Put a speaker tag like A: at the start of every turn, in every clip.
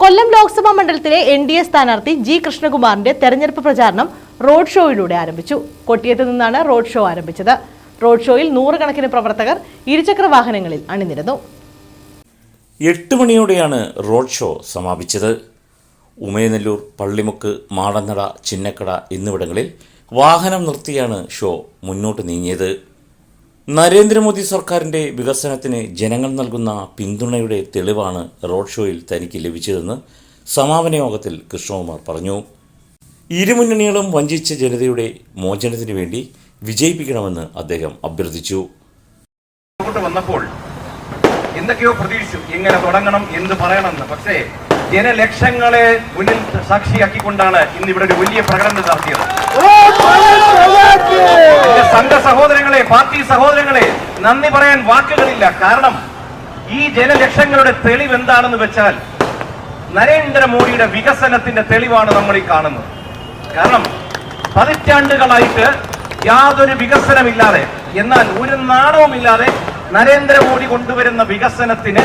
A: കൊല്ലം ലോക്സഭാ മണ്ഡലത്തിലെ N D A സ്ഥാനാർത്ഥി G കൃഷ്ണകുമാറിന്റെ തെരഞ്ഞെടുപ്പ് പ്രചാരണം റോഡ് ഷോയിലൂടെ ആരംഭിച്ചു. കൊട്ടിയത്ത് നിന്നാണ് റോഡ് ഷോ ആരംഭിച്ചത്. റോഡ് ഷോയിൽ നൂറുകണക്കിന് പ്രവർത്തകർ ഇരുചക്ര വാഹനങ്ങളിൽ അണിനിരന്നു.
B: എട്ട് മണിയോടെയാണ് റോഡ് ഷോ സമാപിച്ചത്. ഉമയനെല്ലൂർ പള്ളിമുക്ക് മാടന്നട ചിന്നക്കട എന്നിവിടങ്ങളിൽ വാഹനം നിർത്തിയാണ് ഷോ മുന്നോട്ട് നീങ്ങിയത്. നരേന്ദ്രമോദി സർക്കാരിന്റെ വികസനത്തിന് ജനങ്ങൾ നൽകുന്ന പിന്തുണയുടെ തെളിവാണ് റോഡ് ഷോയിൽ തനിക്ക് ലഭിച്ചതെന്ന് സമാപന യോഗത്തിൽ കൃഷ്ണകുമാർ പറഞ്ഞു. ഇരുമുന്നണികളും വഞ്ചിച്ച ജനതയുടെ മോചനത്തിനു വേണ്ടി വിജയിപ്പിക്കണമെന്ന് അദ്ദേഹം അഭ്യർത്ഥിച്ചു.
C: വന്നപ്പോൾ എന്തൊക്കെയോ പ്രതീക്ഷിച്ചു. എങ്ങനെ തുടങ്ങണം എന്ത് പറയണമെന്ന്. പക്ഷേ ജനലക്ഷങ്ങളെ മുന്നിൽ സാക്ഷിയാക്കിക്കൊണ്ടാണ് ഇന്ന് ഇവിടെ ഒരു വലിയ പ്രകടനം നടത്തിയത്. സംഘ സഹോദരങ്ങളെ പാർട്ടി സഹോദരങ്ങളെ നന്ദി പറയാൻ വാക്കുകളില്ല. കാരണം ഈ ജനലക്ഷങ്ങളുടെ തെളിവ് എന്താണെന്ന് വെച്ചാൽ നരേന്ദ്രമോദിയുടെ വികസനത്തിന്റെ തെളിവാണ് നമ്മൾ ഈ കാണുന്നത്. കാരണം പതിറ്റാണ്ടുകളായിട്ട് യാതൊരു വികസനമില്ലാതെ എന്നാൽ ഒരു നാണവുമില്ലാതെ നരേന്ദ്രമോദി കൊണ്ടുവരുന്ന വികസനത്തിന്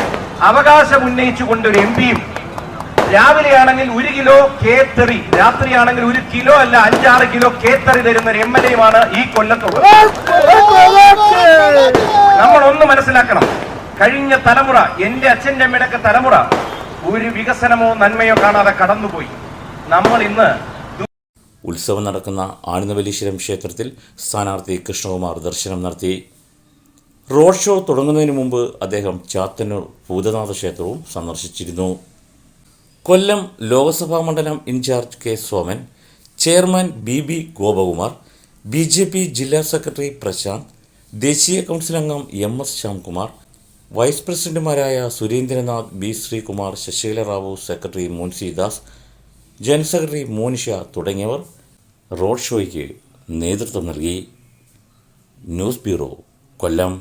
C: അവകാശം ഉന്നയിച്ചു കൊണ്ടൊരു എം പിയും രാവിലെയാണെങ്കിൽ ഒരു കിലോ കേത്തറി രാത്രിയാണെങ്കിൽ ഒരു കിലോ അല്ല അഞ്ചാറ് കിലോ കേത്തറി തരുന്ന ഒരു എം എൽ എയുമാണ് ഈ കൊല്ലത്തുള്ളത് നമ്മൾ ഒന്ന് മനസ്സിലാക്കണം. കഴിഞ്ഞ തലമുറ എന്റെ അച്ഛന്റെ അമ്മയുടെയൊക്കെ തലമുറ ഒരു വികസനമോ നന്മയോ കാണാതെ കടന്നുപോയി. നമ്മൾ ഇന്ന്
B: ഉത്സവം നടക്കുന്ന ആനന്ദവല്ലീശ്വരം ക്ഷേത്രത്തിൽ സ്ഥാനാർത്ഥി കൃഷ്ണകുമാർ ദർശനം നടത്തി. റോഡ് ഷോ തുടങ്ങുന്നതിന് മുമ്പ് അദ്ദേഹം ചാത്തന്നൂർ ഭൂതനാഥ ക്ഷേത്രവും സന്ദർശിച്ചിരുന്നു. കൊല്ലം ലോക്സഭാ മണ്ഡലം in-charge K Soman chairman B B Gopakumar B J P ജില്ലാ സെക്രട്ടറി പ്രശാന്ത് ദേശീയ കൗൺസിൽ അംഗം എം എസ് ശ്യാംകുമാർ വൈസ് പ്രസിഡന്റുമാരായ Surendranath B Sreekumar Sasikala Rao secretary Munsidas general secretary Monisha തുടങ്ങിയവർ റോഡ് ഷോയ്ക്ക് നേതൃത്വം നൽകി. News bureau Kollam.